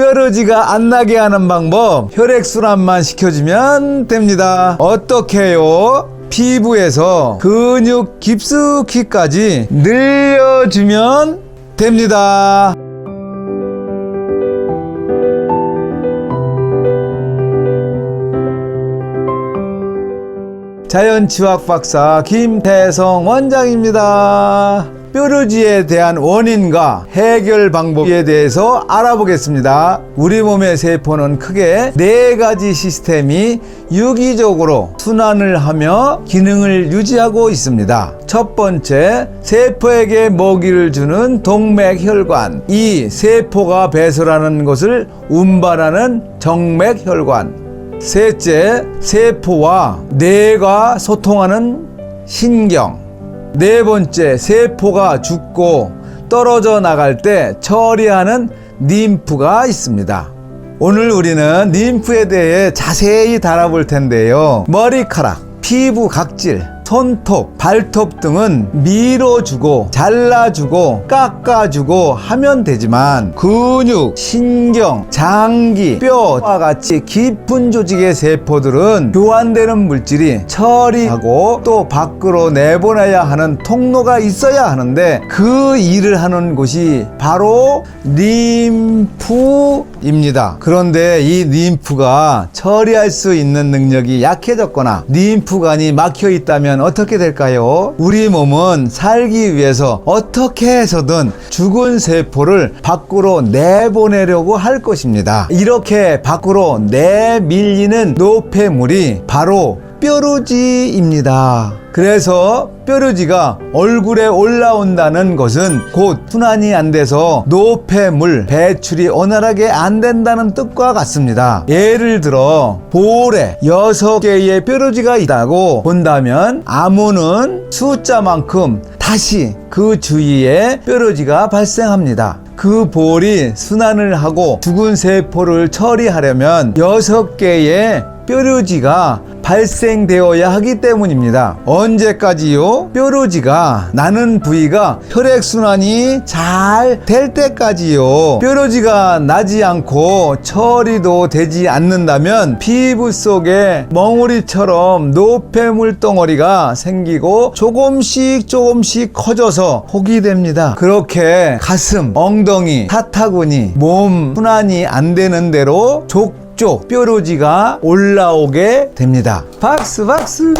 뾰루지가 안 나게 하는 방법 혈액순환만 시켜주면 됩니다 어떻게 요? 피부에서 근육 깊숙이까지 늘려주면 됩니다 자연치학 박사 김태성 원장입니다. 뾰루지에 대한 원인과 해결 방법에 대해서 알아보겠습니다. 우리 몸의 세포는 크게 네 가지 시스템이 유기적으로 순환을 하며 기능을 유지하고 있습니다. 첫 번째, 세포에게 먹이를 주는 동맥혈관. 이 세포가 배설하는 것을 운반하는 정맥혈관. 셋째, 세포와 뇌가 소통하는 신경. 네 번째, 세포가 죽고 떨어져 나갈 때 처리하는 림프가 있습니다. 오늘 우리는 림프에 대해 자세히 다뤄볼 텐데요. 머리카락, 피부 각질, 손톱, 발톱 등은 밀어주고 잘라주고 깎아주고 하면 되지만 근육, 신경, 장기, 뼈와 같이 깊은 조직의 세포들은 교환되는 물질이 처리하고 또 밖으로 내보내야 하는 통로가 있어야 하는데 그 일을 하는 곳이 바로 림프입니다. 그런데 이 림프가 처리할 수 있는 능력이 약해졌거나 림프관이 막혀 있다면 어떻게 될까요? 우리 몸은 살기 위해서 어떻게 해서든 죽은 세포를 밖으로 내보내려고 할 것입니다. 이렇게 밖으로 내밀리는 노폐물이 바로 뾰루지입니다. 그래서 뾰루지가 얼굴에 올라온다는 것은 곧 순환이 안 돼서 노폐물 배출이 원활하게 안 된다는 뜻과 같습니다. 예를 들어 볼에 여섯 개의 뾰루지가 있다고 본다면 암호는 숫자만큼 다시 그 주위에 뾰루지가 발생합니다. 그 볼이 순환을 하고 죽은 세포를 처리하려면 여섯 개의 뾰루지가 발생되어야 하기 때문입니다. 언제까지요? 뾰루지가 나는 부위가 혈액순환이 잘 될 때까지요. 뾰루지가 나지 않고 처리도 되지 않는다면 피부 속에 멍우리처럼 노폐물 덩어리가 생기고 조금씩 조금씩 커져서 혹이 됩니다. 그렇게 가슴, 엉덩이, 사타구니, 몸 순환이 안 되는 대로 족 쪽 뾰루지가 올라오게 됩니다. 박수 박수.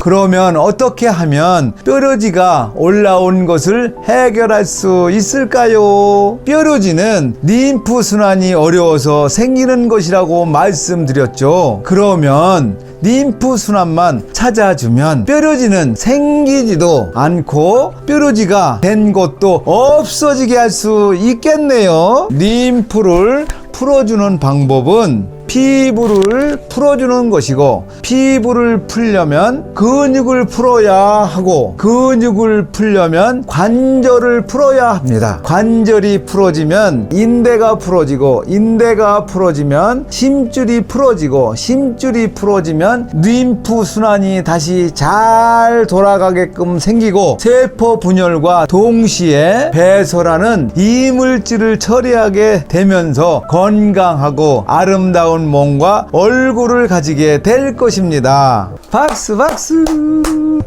그러면 어떻게 하면 뾰루지가 올라온 것을 해결할 수 있을까요? 뾰루지는 림프 순환이 어려워서 생기는 것이라고 말씀드렸죠. 그러면 림프 순환만 찾아주면 뾰루지는 생기지도 않고 뾰루지가 된 것도 없어지게 할 수 있겠네요. 림프를 풀어주는 방법은 피부를 풀어주는 것이고 피부를 풀려면 근육을 풀어야 하고 근육을 풀려면 관절을 풀어야 합니다. 관절이 풀어지면 인대가 풀어지고 인대가 풀어지면 심줄이 풀어지고 심줄이 풀어지면 림프 순환이 다시 잘 돌아가게끔 생기고 세포 분열과 동시에 배설하는 이물질을 처리하게 되면서 건강하고 아름다운 몸과 얼굴을 가지게 될 것입니다. 박수 박수.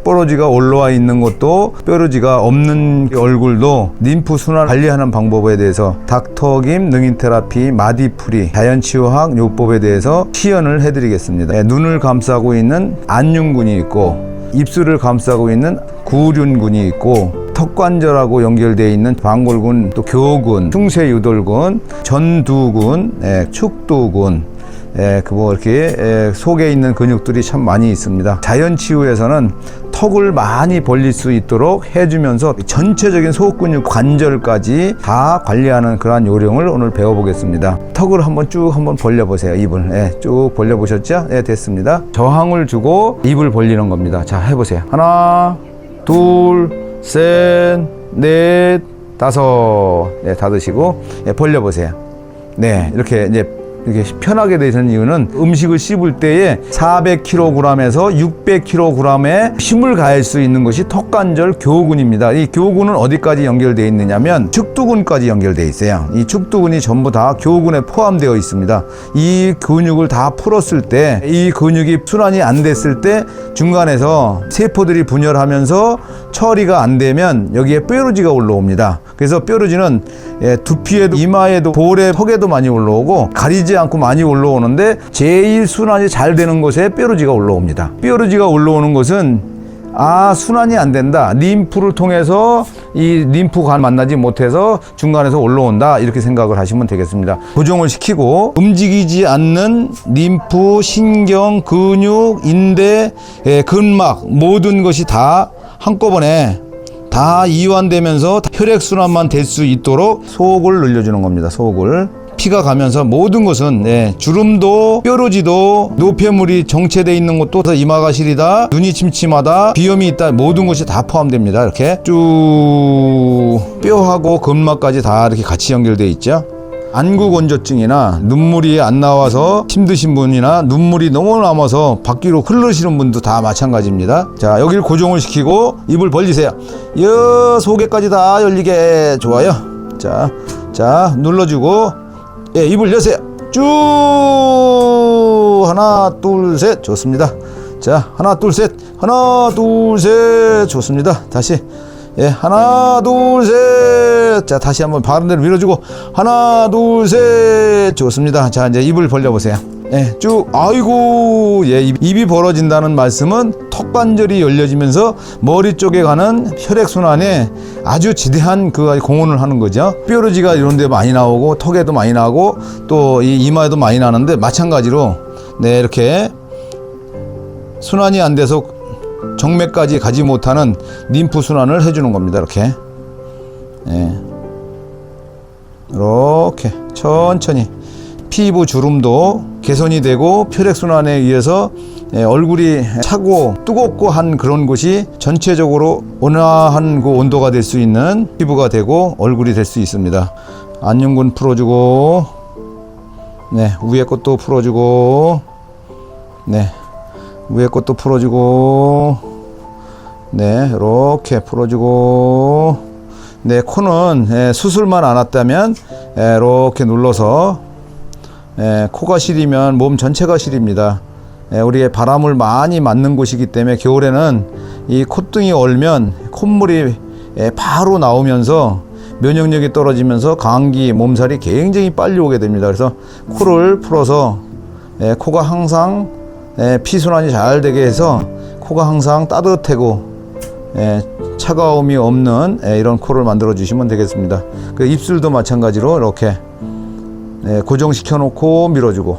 뾰루지가 올라와 있는 것도 뾰루지가 없는 얼굴도 림프 순환 관리하는 방법에 대해서 닥터 김 능인 테라피 마디풀이 자연치유학 요법에 대해서 시연을 해드리겠습니다. 네, 눈을 감싸고 있는 안윤근이 있고 입술을 감싸고 있는 구륜근이 있고 턱관절하고 연결되어 있는 방골근, 또 교근, 충세유돌근, 전두근, 예, 축두근, 예, 그뭐 이렇게 예, 속에 있는 근육들이 참 많이 있습니다. 자연 치유에서는 턱을 많이 벌릴 수 있도록 해주면서 전체적인 속근육 관절까지 다 관리하는 그러한 요령을 오늘 배워보겠습니다. 턱을 한번 쭉 한번 벌려보세요. 입을 예, 쭉 벌려보셨죠? 예, 됐습니다. 저항을 주고 입을 벌리는 겁니다. 자, 해보세요. 하나, 둘, 셋, 넷, 다섯. 네, 닫으시고 예, 벌려보세요. 네, 이렇게 이제 이렇게 편하게 되는 이유는 음식을 씹을 때에 400kg에서 600kg의 힘을 가할 수 있는 것이 턱관절 교근입니다. 이 교근은 어디까지 연결되어 있느냐면 축두근까지 연결되어 있어요. 이 축두근이 전부 다 교근에 포함되어 있습니다. 이 근육을 다 풀었을 때 이 근육이 순환이 안 됐을 때 중간에서 세포들이 분열하면서 처리가 안 되면 여기에 뾰루지가 올라옵니다. 그래서 뾰루지는 예, 두피에도 이마에도 볼에 턱에도 많이 올라오고 가리지 않고 많이 올라오는데 제일 순환이 잘 되는 곳에 뾰루지가 올라옵니다. 뾰루지가 올라오는 것은 아 순환이 안 된다. 림프를 통해서 이 림프관 만나지 못해서 중간에서 올라온다. 이렇게 생각을 하시면 되겠습니다. 고정을 시키고 움직이지 않는 림프 신경 근육 인대 예, 근막 모든 것이 다 한꺼번에 다 이완되면서 혈액순환만 될 수 있도록 속을 늘려주는 겁니다. 속을 피가 가면서 모든 것은 예, 주름도 뾰루지도 노폐물이 정체돼 있는 것도 다 이마가 시리다 눈이 침침하다 비염이 있다 모든 것이 다 포함됩니다 이렇게 쭉 뼈하고 근막까지 다 이렇게 같이 연결돼 있죠 안구 건조증이나 눈물이 안 나와서 힘드신 분이나 눈물이 너무 남아서 밖으로 흐르시는 분도 다 마찬가지입니다. 자, 여기를 고정을 시키고 입을 벌리세요. 여 속에까지 다 열리게 좋아요. 자, 자 눌러주고 예, 입을 여세요. 쭉 하나, 둘, 셋 좋습니다. 자, 하나, 둘, 셋, 하나, 둘, 셋 좋습니다. 다시. 예, 하나, 둘, 셋. 자, 다시 한번 바른대로 밀어주고, 하나, 둘, 셋. 좋습니다. 자, 이제 입을 벌려보세요. 예, 쭉, 아이고, 예, 입- 입이 벌어진다는 말씀은 턱 관절이 열려지면서 머리 쪽에 가는 혈액 순환에 아주 지대한 그 공헌을 하는 거죠. 뾰루지가 이런 데 많이 나오고, 턱에도 많이 나고, 또 이 이마에도 많이 나는데, 마찬가지로, 네, 이렇게 순환이 안 돼서 정맥까지 가지 못하는 림프 순환을 해주는 겁니다. 이렇게, 예. 이렇게 천천히 피부 주름도 개선이 되고 혈액 순환에 의해서 예, 얼굴이 차고 뜨겁고 한 그런 곳이 전체적으로 온화한 그 온도가 될 수 있는 피부가 되고 얼굴이 될 수 있습니다. 안윤근 풀어주고, 네 위에 것도 풀어주고, 네 위에 것도 풀어주고 네 이렇게 풀어주고 네 코는 예, 수술만 안 왔다면 예, 이렇게 눌러서 예, 코가 시리면 몸 전체가 시립니다 예, 우리의 바람을 많이 맞는 곳이기 때문에 겨울에는 이 콧등이 얼면 콧물이 예, 바로 나오면서 면역력이 떨어지면서 감기 몸살이 굉장히 빨리 오게 됩니다 그래서 코를 풀어서 예, 코가 항상 예, 피순환이 잘 되게 해서 코가 항상 따뜻하고 예, 차가움이 없는 예, 이런 코를 만들어 주시면 되겠습니다. 그 입술도 마찬가지로 이렇게 예, 고정시켜 놓고 밀어주고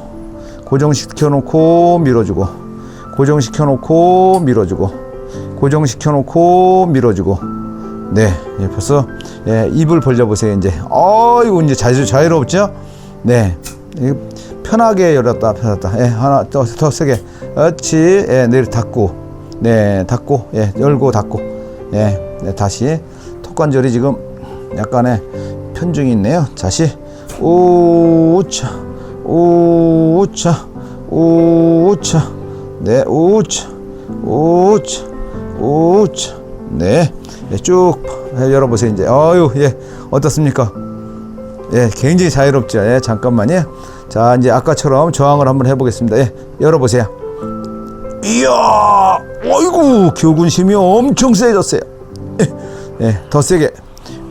고정시켜 놓고 밀어주고 고정시켜 놓고 밀어주고 고정시켜 놓고 밀어주고. 네 예, 벌써 예, 입을 벌려 보세요 이제. 어이구 이제 자유 자유롭죠? 네. 이- 편하게 열었다 펴졌다. 예, 하나 더, 더 세게. 그렇지 예, 내일 닫고 네 닫고 예, 열고 닫고. 예, 네, 다시 턱관절이 지금 약간의 편중이 있네요 다시 우차 우차 우차 네 우차 우차 우차 네, 네, 쭉 열어보세요 이제 어유 예 어떻습니까 예, 굉장히 자유롭죠. 예, 잠깐만요. 자, 이제 아까처럼 저항을 한번 해보겠습니다. 예, 열어보세요. 이야, 어이구, 교군심이 엄청 세졌어요. 예, 예, 더 세게.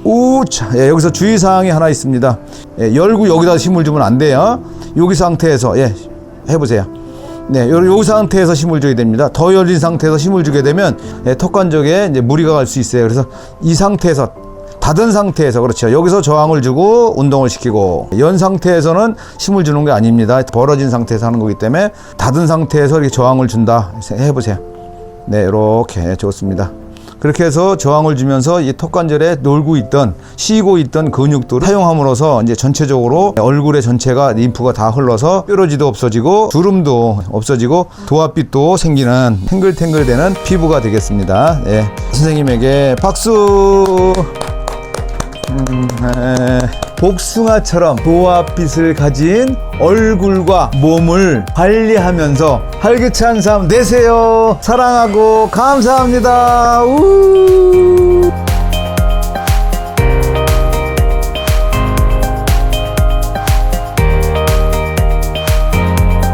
우차, 예, 여기서 주의사항이 하나 있습니다. 예, 열고 여기다 힘을 주면 안 돼요. 여기 상태에서, 예, 해보세요. 네, 요, 요 상태에서 힘을 줘야 됩니다. 더 열린 상태에서 힘을 주게 되면 예, 턱관절에 이제 무리가 갈 수 있어요. 그래서 이 상태에서 닫은 상태에서 그렇죠. 여기서 저항을 주고 운동을 시키고 연 상태에서는 힘을 주는 게 아닙니다. 벌어진 상태에서 하는 거기 때문에 닫은 상태에서 이렇게 저항을 준다. 해보세요. 네, 이렇게 좋습니다. 그렇게 해서 저항을 주면서 이 턱관절에 놀고 있던 쉬고 있던 근육들을 사용함으로써 이제 전체적으로 얼굴의 전체가 림프가 다 흘러서 뾰루지도 없어지고 주름도 없어지고 도화빛도 생기는 탱글탱글되는 피부가 되겠습니다. 네, 선생님에게 박수. 음, 에. 복숭아처럼 도화빛을 가진 얼굴과 몸을 관리하면서 활기찬 삶 되세요. 사랑하고 감사합니다. 우!